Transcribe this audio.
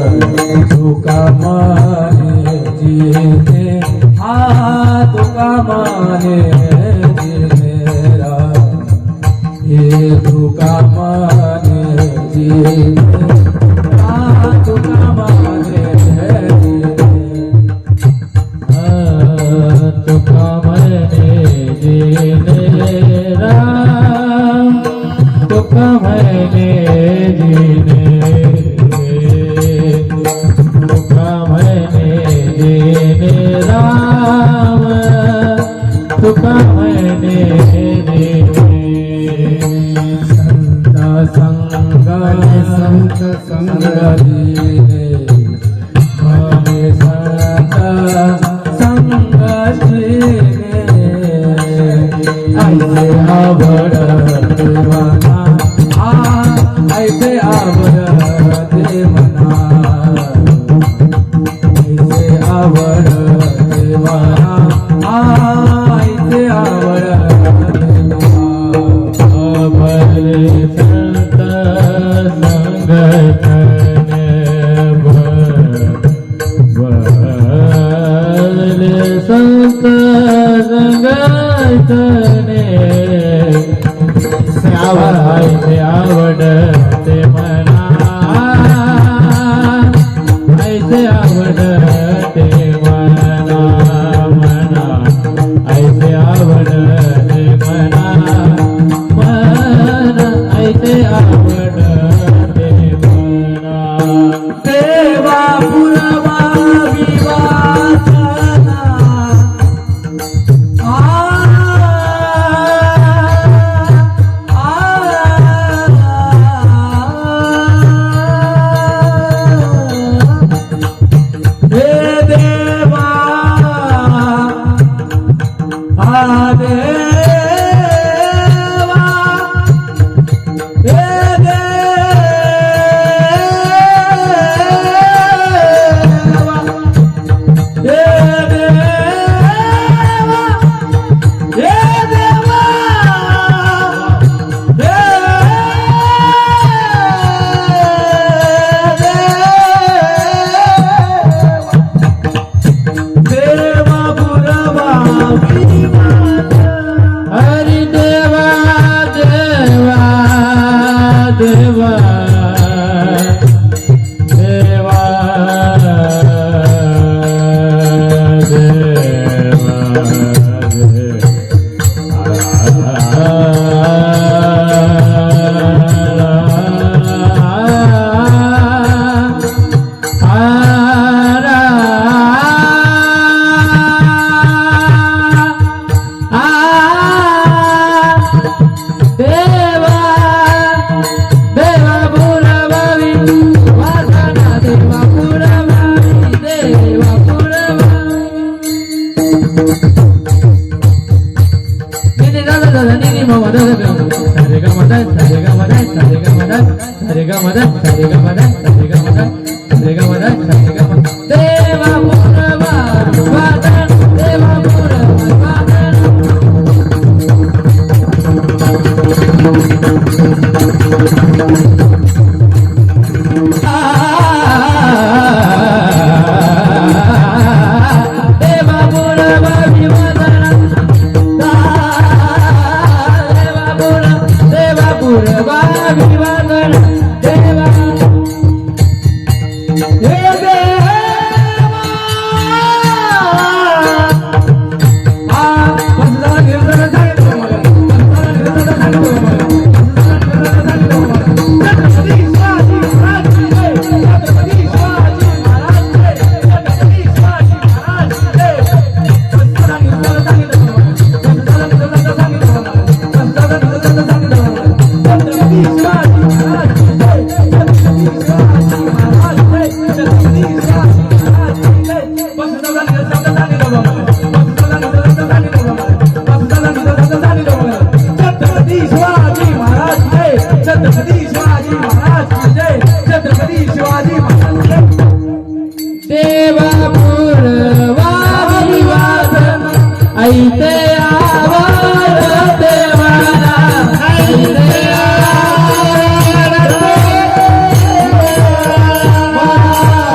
धोखा माने जीते हाँ धोखा माने मेरा ये धोखा माने जीते हाँ धोखा माने मेरा धोखा આવડ આવડ देवा रेगा मदा रेगा मदा रेगा मदा रेगा मदा रेगा